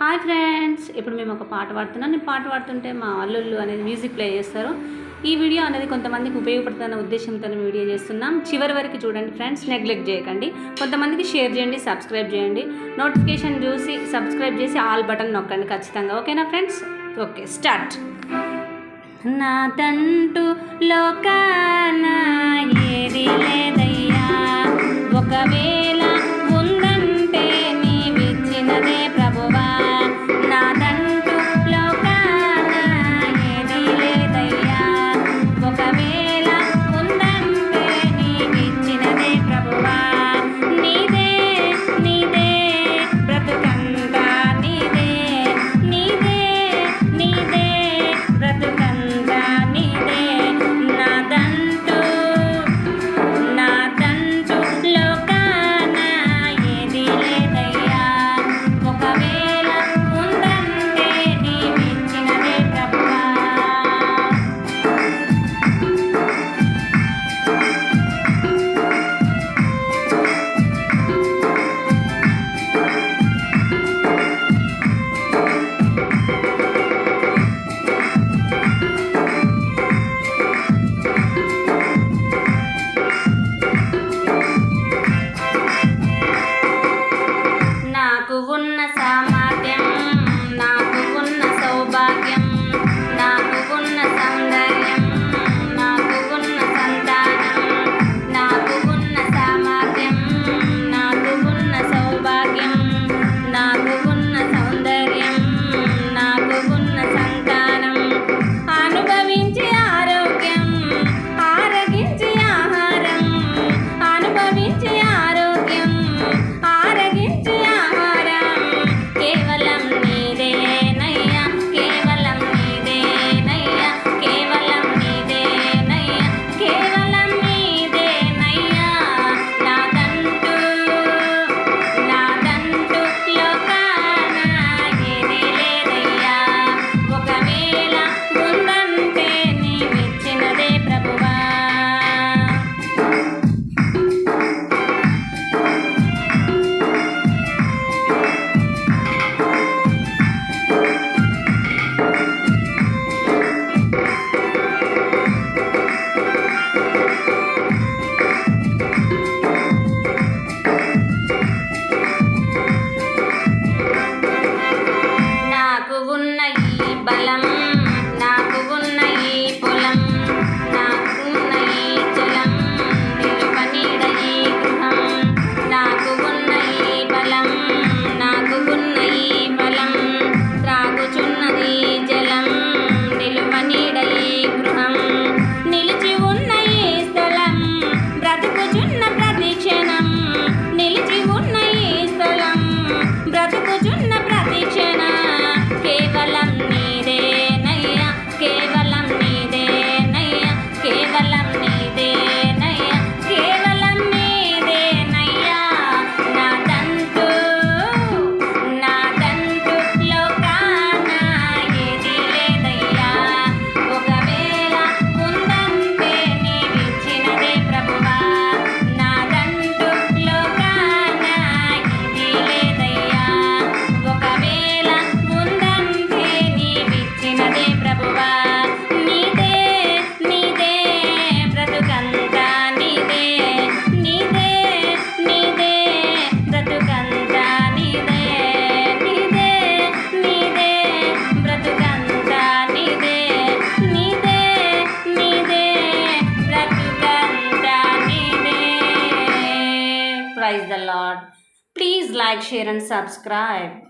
Hi friends ఇప్పుడు మేము ఒక పాట పాడుతున్నాం. నేను పాట పాడుతుంటే మా అల్లుళ్ళు అనేది మ్యూజిక్ ప్లే చేస్తారు. ఈ వీడియో అనేది కొంతమందికి ఉపయోగపడుతున్న ఉద్దేశంతో వీడియో చేస్తున్నాం. చివరి వరకు చూడండి ఫ్రెండ్స్ నెగ్లెక్ట్ చేయకండి. కొంతమందికి షేర్ చేయండి సబ్స్క్రైబ్ చేయండి. నోటిఫికేషన్ చూసి సబ్స్క్రైబ్ చేసి ఆల్ బటన్ నొక్కండి ఖచ్చితంగా. ఓకేనా ఫ్రెండ్స్? ఓకే స్టార్ట్ నా తంటూ లోకానా ఏది la. Praise the Lord. Please like, share and subscribe.